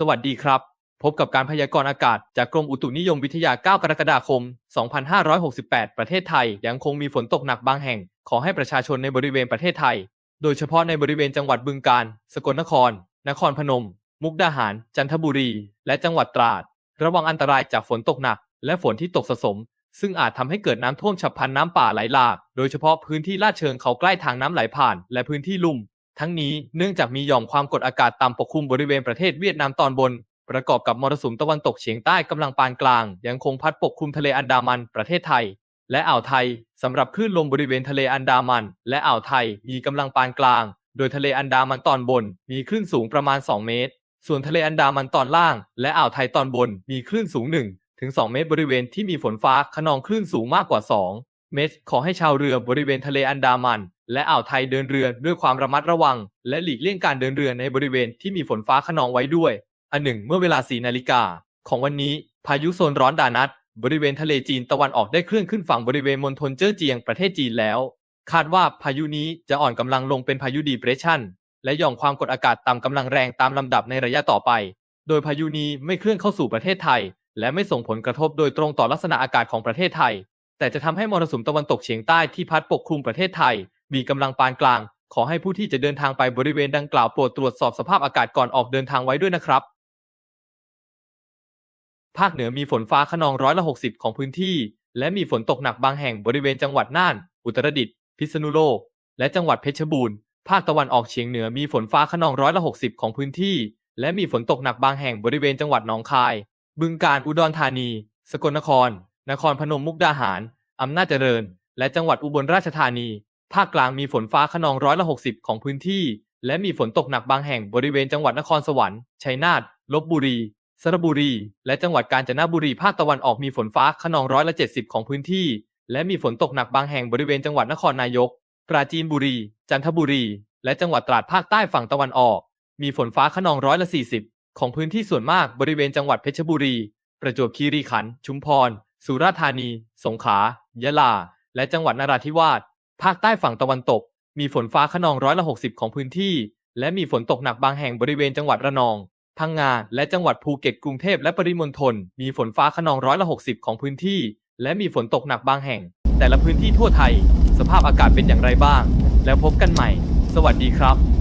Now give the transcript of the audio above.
สวัสดีครับ พบกับการพยากรณ์อากาศจากกรมอุตุนิยมวิทยา 9 กรกฎาคม 2568 ประเทศไทยยังคงมีฝนตกหนักบางแห่ง ขอให้ประชาชนในบริเวณประเทศไทย โดยเฉพาะในบริเวณจังหวัดบึงกาฬ สกลนคร นครพนม มุกดาหาร จันทบุรี และจังหวัดตราด ระวังอันตรายจากฝนตกหนัก และฝนที่ตกสะสม ซึ่งอาจทำให้เกิดน้ำท่วมฉับพลันน้ำป่าไหลหลาก โดยเฉพาะพื้นที่ลาดเชิงเขาใกล้ทางน้ำไหลผ่าน และพื้นที่ลุ่ม ทั้งนี้เนื่องจากมีหย่อมความกดอากาศต่ำปกคลุมบริเวณประเทศเวียดนามตอนบน ประกอบกับมรสุมตะวันตกเฉียงใต้กำลังปานกลาง ยังคงพัดปกคลุมทะเลอันดามันประเทศไทย และอ่าวไทยสำหรับคลื่นลมบริเวณทะเลอันดามัน และอ่าวไทยมีกำลังปานกลาง โดยทะเลอันดามันตอนบน มีคลื่นสูงประมาณ 2 เมตร ส่วนทะเลอันดามันตอนล่าง และอ่าวไทยตอนบนมีคลื่นสูง 1 ถึง 2 เมตรบริเวณที่มีฝนฟ้าขนองคลื่นสูงมากกว่า 2 เมตรขอให้ชาวเรือบริเวณทะเลอันดามัน และอ่าวไทยเดินเรือด้วยความระมัดระวัง และหลีกเลี่ยงการเดินเรือในบริเวณที่มีฝนฟ้าขนองไว้ด้วย อันหนึ่ง เมื่อเวลา4นาฬิกาของวันนี้พายุโซนร้อนดานัทบริเวณทะเลจีนตะวันออกได้เคลื่อนขึ้นฝั่งบริเวณมณฑลเจิ้อเจียงประเทศจีนแล้ว คาดว่าพายุนี้จะอ่อนกำลังลงเป็นพายุดีเพรสชันและหย่อมความกดอากาศต่ำกำลังแรงตามลำดับในระยะต่อไป โดยพายุนี้ไม่เคลื่อนเข้าสู่ประเทศไทย และไม่ส่งผลกระทบโดยตรงต่อลักษณะอากาศของประเทศไทย แต่จะทำให้มรสุมตะวันตกเฉียงใต้ที่พัดปกคลุมประเทศไทย มีกำลังปานกลาง ขอให้ผู้ที่จะเดินทางไปบริเวณดังกล่าวโปรดตรวจสอบสภาพอากาศก่อนออกเดินทางไว้ด้วยนะครับ ภาคเหนือมีฝนฟ้าขนองร้อยละ60ของพื้นที่ และมีฝนตกหนักบางแห่งบริเวณจังหวัดน่าน อุตรดิตถ์พิษณุโลก และจังหวัดเพชรบูรณ์ภาคตะวันออกเฉียงเหนือมีฝนฟ้าขนองร้อยละ60ของพื้นที่ และมีฝนตกหนักบางแห่งบริเวณจังหวัดหนองคาย บึงกาฬอุดรธานี สกลนคร นครพนมมุกดาหาร อำนาจเจริญ และจังหวัดอุบลราชธานี ภาคกลางมีฝนฟ้าขนองร้อยละ60ของพื้นที่ และมีฝนตกหนักบางแห่งบริเวณจังหวัดนครสวรรค์ ชัยนาท ลบบุรี สระบุรี และจังหวัดกาญจนบุรี ภาคตะวันออกมีฝนฟ้าขนองร้อยละ70ของพื้นที่ และมีฝนตกหนักบางแห่งบริเวณจังหวัดนครนายก ปราจีนบุรี จันทบุรี และจังหวัดตราดภาคใต้ฝั่งตะวันออก มีฝนฟ้าขนองร้อยละ40ของพื้นที่ส่วนมากบริเวณจังหวัดเพชรบุรี ประจวบคีรีขันธ์ ชุมพร สุราษฎร์ธานี สงขลา ยะลา และจังหวัดนราธิวาส ภาคใต้ฝั่งตะวันตก มีฝนฟ้าขนองร้อยละ 60 ของพื้นที่ และมีฝนตกหนักบางแห่งบริเวณจังหวัดระนอง พังงา และจังหวัดภูเก็ต กรุงเทพและปริมณฑล มีฝนฟ้าขนองร้อยละ 60 ของพื้นที่ และมีฝนตกหนักบางแห่ง แต่ละพื้นที่ทั่วไทย สภาพอากาศเป็นอย่างไรบ้าง แล้วพบกันใหม่ สวัสดีครับ